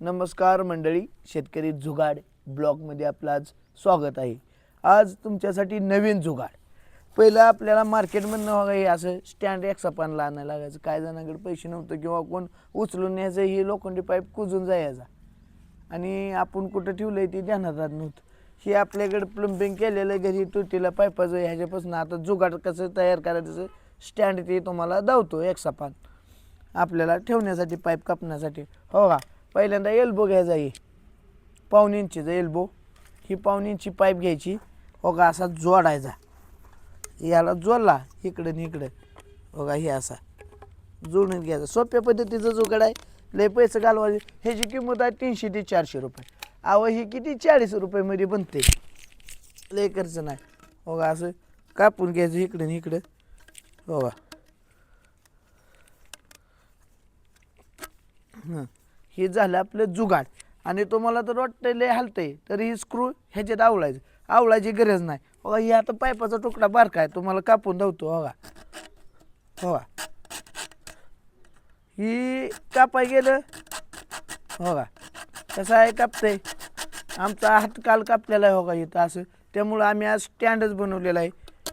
नमस्कार मंडळी शेतकरी जुगाड ब्लॉगमध्ये आपलं आज स्वागत आहे. आज तुमच्यासाठी नवीन जुगाड. पहिलं आपल्याला मार्केटमधनं बघा हे असं स्टँड एक्सापानला आणायला लागायचं. काय जणांकडे पैसे नव्हतं किंवा कोण उचलून न्यायचं ही लोखंडी पाईप कुजून जायचा. आणि आपण कुठं ठेवलं आहे ते ध्यानात राहत नव्हतं. हे आपल्याकडे प्लंबिंग केलेलं आहे घरी तुटीला पाईपाचं ह्याच्यापासून आता जुगाड कसं तयार करायचं स्टँड ते तुम्हाला धावतो एक्सापान आपल्याला ठेवण्यासाठी पाईप कापण्यासाठी. हो का? पहिल्यांदा एल्बो घ्यायचा आहे. पाऊन इंचीचा एल्बो ही पाऊन इंची पाईप घ्यायची. हो असा जोडायचा. याला जोडला इकडं आणि इकडं. बघा हे असा. जोडून घ्यायचा. सोप्या पद्धतीचं जुगाड आहे. लय पैसे घालवायचे. ह्याची किंमत आहे तीनशे ते चारशे रुपये. अहो ही किती चाळीस रुपयामध्ये बनते? लय खर्च नाही. हो असं कापून घ्यायचं इकडं आणि इकडं. बघा. हे झालं आपलं जुगाड. आणि तुम्हाला तर वाटतं लय हलतंय तर ही स्क्रू ह्याच्यात आवळायचं. आवळायची गरज नाही. बघा ही आता पायपाचा तुकडा बारका आहे तुम्हाला कापून धावतो बघा. बघा. ही कापाय गेलं. बघा. कसं आहे कापतंय? आमचा हात काल कापलेला आहे बघा इथं असं. त्यामुळं आम्ही आज स्टँडच बनवलेला आहे.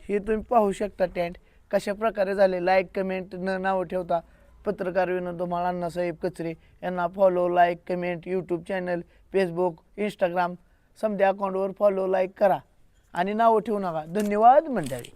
हे तुम्ही पाहू शकता टँड कशा प्रकारे झाले? लाईक कमेंट न नावं ठेवता. पत्रकार विनोद धुमाळ अण्णासाहेब कचरे यांना follow like comment YouTube channel Facebook Instagram समध्या अकाउंटवर फॉलो लाईक करा. आणि नावं ठेवू नका. धन्यवाद मंडळी.